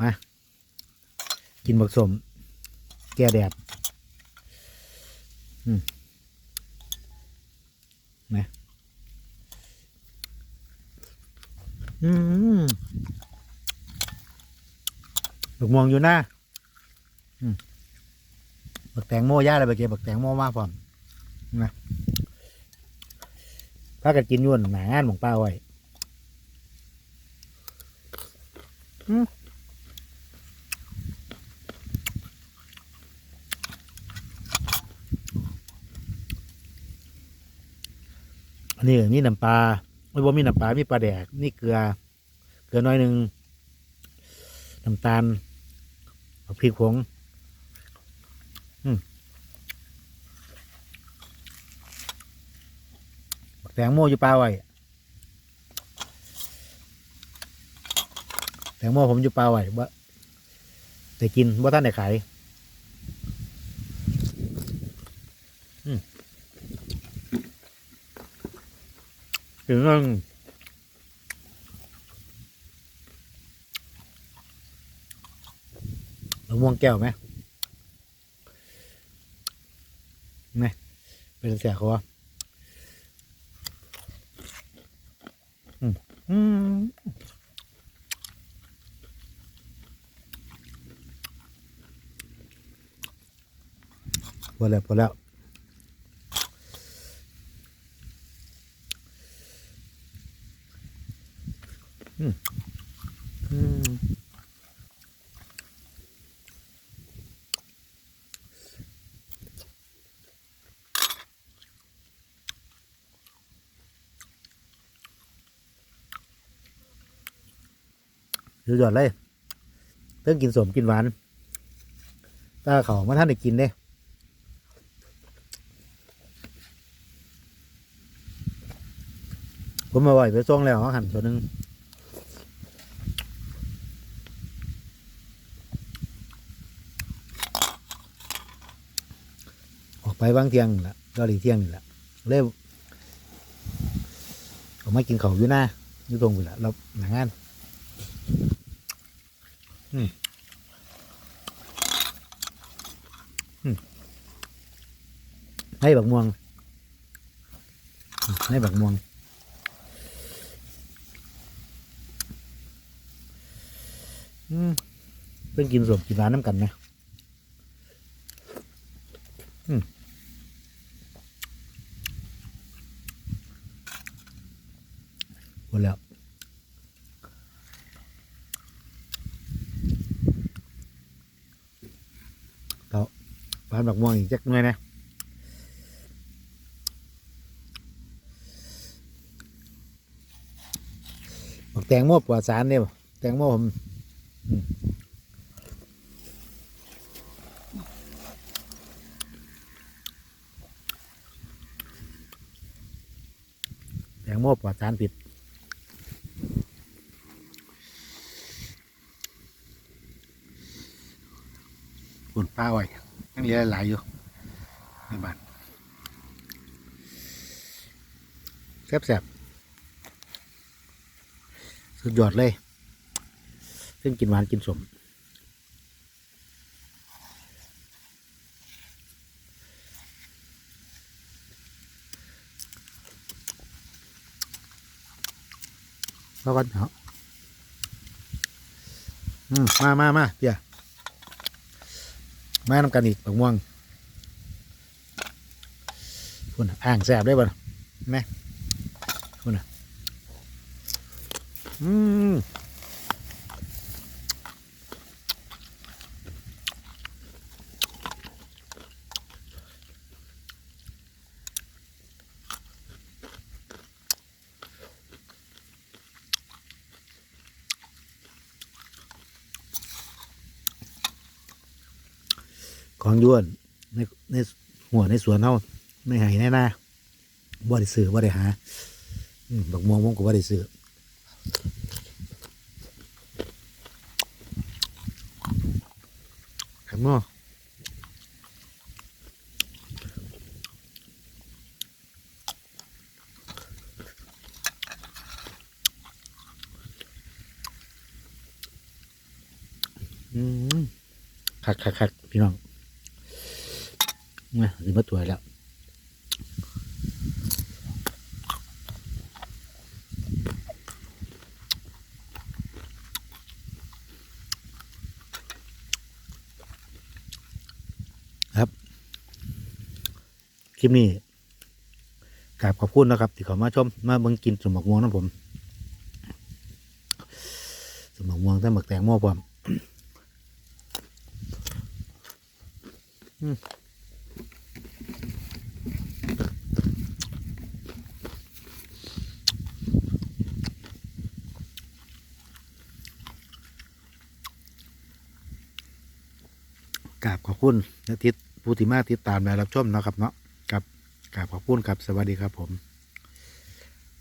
มา กินบักสม แก้แดดนะอืมบักม่วงอยู่หน้าอืมบักแตงโมย่าอะไรไปเก็บบักแตงโมมาพร้อมนะพากันกินยุ่นหนางานของป้าไว้ อันนี้มีน้ำปลาไม่บ่มีน้ำปลา มีปลาแดกมีเกลือ เกลือน้อยหนึ่งน้ำตาลพริกผงบักแตงโมอยู่ปลาไว้แตงโมผมอยู่ปลาไว้บ่ได้กินบ่ท่านได้ขาย อืม ถึงเรื่องมะม่วงแก้วไหมไหมเป็นเสียเขาวะอืมอืมพอแล้วพอแล้ว สุดยอดเลยเพิ่งกินสมกินหวานตาเขามาท่านได้กินเด้ผมมาไหวไปส่องแล้วหันตัวหนึง ออก ไปบางเที่ยงละก็หลีเที่ยงนี่แหละเริ่มออกมากินเขาอยู่หน้าอยู่ตรงไปละเราหนังงานอืมให้บักม่วงให้บักม่วงอืมเพิ่งกินสมกินร้านน้ำกันไหม หมดแล้วเราปานบักม่วงอีกจักหน่อยนะบักแตงโมปลอดสารเนี่ยแตงโมผมอืมแตงโมปลอดสารผิดุ่นป้าไว้ยังเหลือหลายอยู่ในบ้านแซ่บๆสุดยอดเลยซึ่งกินหวานกินสมแล้วกันเหรออืมมามามาเดี๋ยว มานำกันอีกบักม่วงคุณอ่างแสบได้บ่น่ะแม่คุณน่ะอืม ของยวนในในหัวในสวนเฮาไม่ให้แน่นาบ่ได้ซื้อบ่ได้หาอืมบักม่วงผมก็บ่ได้ซื้อครันาะอืมคักคักคักพี่น้อง มาถึงมาตัวแล้วครับ คลิปนี้กราบขอบคุณนะครับ ที่เขามาชม มาเบิ่งกินสมบักม่วงนะผมสมบักม่วงแต่หมักแตงโมพร้อม อืม กราบขอบคุณและทิศผู้ที่มาติดตามและรับชมนะครับเนาะกับกราบขอบคุณครับสวัสดีครับผม